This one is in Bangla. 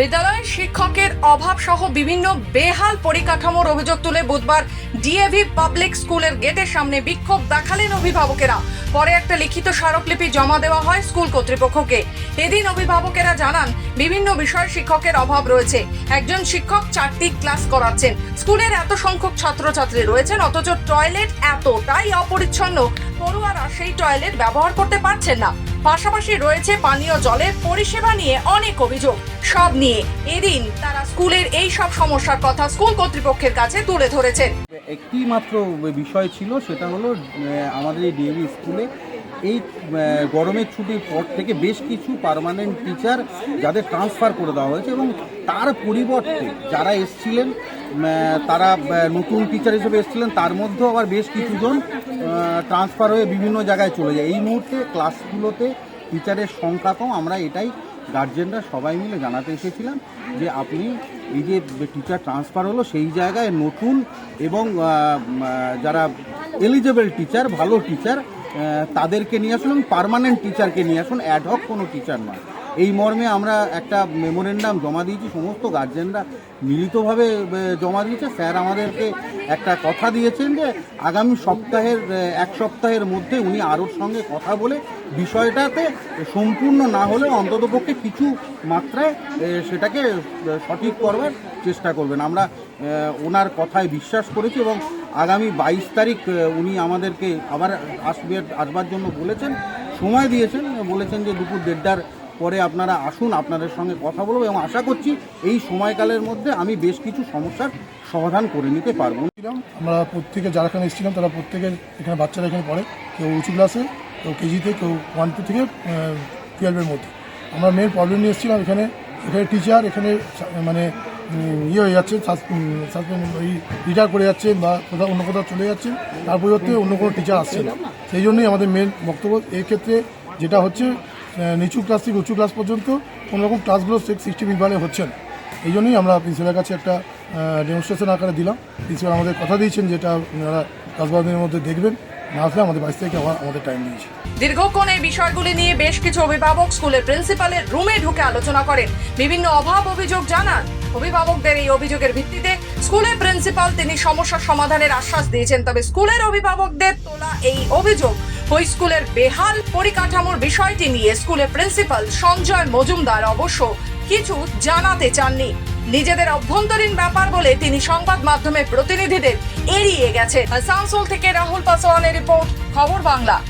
বিদ্যালয়ে শিক্ষকের অভাব সহ বিভিন্ন বেহাল পরিকাঠামোর অভিযোগ তুলে বুধবার ডিএভি পাবলিক স্কুলের গেটের সামনে বিক্ষোভ দেখালেন অভিভাবকেরা। পরে একটা লিখিত স্মারকলিপি জমা দেওয়া হয় স্কুল কর্তৃপক্ষকে। এদিন অভিভাবকেরা জানান, বিভিন্ন বিষয়ে শিক্ষকের অভাব রয়েছে। একজন শিক্ষক চারটি ক্লাস করাচ্ছেন। স্কুলের এত সংখ্যক ছাত্রছাত্রী রয়েছেন, অথচ টয়লেট এতটাই অপরিচ্ছন্ন। পড়ুয়ারা সেই টয়লেট ব্যবহার করতে পারছেন না। পাশাপাশি রয়েছে পানীয় জলের পরিষেবা নিয়ে অনেক অভিযোগ। সব নিয়ে এদিন তারা স্কুলের এই সব সমস্যার কথা স্কুল কর্তৃপক্ষের কাছে তুলে ধরেছেন। একটি মাত্র বিষয় ছিল, সেটা হলো আমাদের এই ডিএভি স্কুলে এই গরমের ছুটির পর থেকে বেশ কিছু পার্মানেন্ট টিচার যাদের ট্রান্সফার করে দেওয়া হয়েছে এবং তার পরিবর্তে যারা এসছিলেন তারা নতুন টিচার হিসেবে এসছিলেন, তার মধ্যেও আবার বেশ কিছুজন ট্রান্সফার হয়ে বিভিন্ন জায়গায় চলে যায়। এই মুহূর্তে ক্লাসগুলোতে টিচারের সংখ্যা কম। আমরা এটাই গার্জেনরা সবাই মিলে জানাতে এসেছিলাম যে আপনি এই যে টিচার ট্রান্সফার হলো, সেই জায়গায় নতুন এবং যারা এলিজেবল টিচার ভালো টিচার তাদেরকে নিয়ে আসুন এবং পারমানেন্ট টিচারকে নিয়ে আসুন অ্যাডহক কোনো টিচার নয়। এই মর্মে আমরা একটা মেমোরেন্ডাম জমা দিয়েছি, সমস্ত গার্জেনরা মিলিতভাবে জমা দিয়েছে। স্যার আমাদেরকে একটা কথা দিয়েছেন যে, আগামী সপ্তাহের এক সপ্তাহের মধ্যে উনি আরোর সঙ্গে কথা বলে বিষয়টাতে সম্পূর্ণ না হলেও অন্ততপক্ষে কিছু মাত্রায় সেটাকে সঠিক করবার চেষ্টা করবেন। আমরা ওনার কথায় বিশ্বাস করেছি এবং আগামী বাইশ তারিখ উনি আমাদেরকে আবার আসবে, আসবার জন্য বলেছেন, সময় দিয়েছেন, বলেছেন যে দুপুর দেড়টার পরে আপনারা আসুন, আপনাদের সঙ্গে কথা বলব এবং আশা করছি এই সময়কালের মধ্যে আমি বেশ কিছু সমস্যার সমাধান করে নিতে পারব। আমরা প্রত্যেকে যারা এখানে এসেছিলাম, তারা প্রত্যেকের এখানে বাচ্চারা এখানে পড়ে। কেউ উঁচু ক্লাসে কেউ কেজিতে কেউ ওয়ান টু থেকে টুয়েলভের মধ্যে। আমরা মেন প্রবলেম নিয়ে এসেছিলাম এখানে এখানে টিচার এখানে মানে ইয়ে হয়ে যাচ্ছে সাসপেন্ড ওই রিটায়ার করে যাচ্ছে বা কোথাও অন্য কোথাও চলে যাচ্ছে, তার পরিবর্তে অন্য কোনো টিচার আসছে না। সেই জন্যই আমাদের মেন বক্তব্য, এই ক্ষেত্রে যেটা হচ্ছে নিচু ক্লাস থেকে উঁচু ক্লাস পর্যন্ত কোনো রকম ক্লাসগুলো সিক্সটি বিভাগে হচ্ছে না। এই জন্যই আমরা প্রিন্সিপালের কাছে একটা ডেমনস্ট্রেশন আকারে দিলাম। প্রিন্সিপাল আমাদের কথা দিয়েছেন যেটা ওনারা দশ বারো দিনের মধ্যে দেখবেন, না আসলে আমাদের আবার আমাদের টাইম দীর্ঘক্ষণ এই বিষয়গুলি নিয়ে বেশ কিছু অভিভাবক স্কুলের প্রিন্সিপালের রুমে ঢুকে আলোচনা করেন। বিভিন্ন অভাব অভিযোগ জানান অভিভাবকদের এই অভিযোগের ভিত্তিতে স্কুলের প্রিন্সিপাল তিনি সমস্যার সমাধানের আশ্বাস দিয়েছেন। তবে স্কুলের অভিভাবকদের তোলা এই অভিযোগ ওই স্কুলের বেহাল পরিকাঠামোর বিষয়টি নিয়ে স্কুলের প্রিন্সিপাল সঞ্জয় মজুমদার অবশ্য কিছু জানাতে চাননি। নিজেদের অভ্যন্তরীণ ব্যাপার বলে তিনি সংবাদ মাধ্যমের প্রতিনিধিদের এড়িয়ে গেছেন। আসানসোল থেকে রাহুল পাসওয়ানের রিপোর্ট, খবর বাংলা।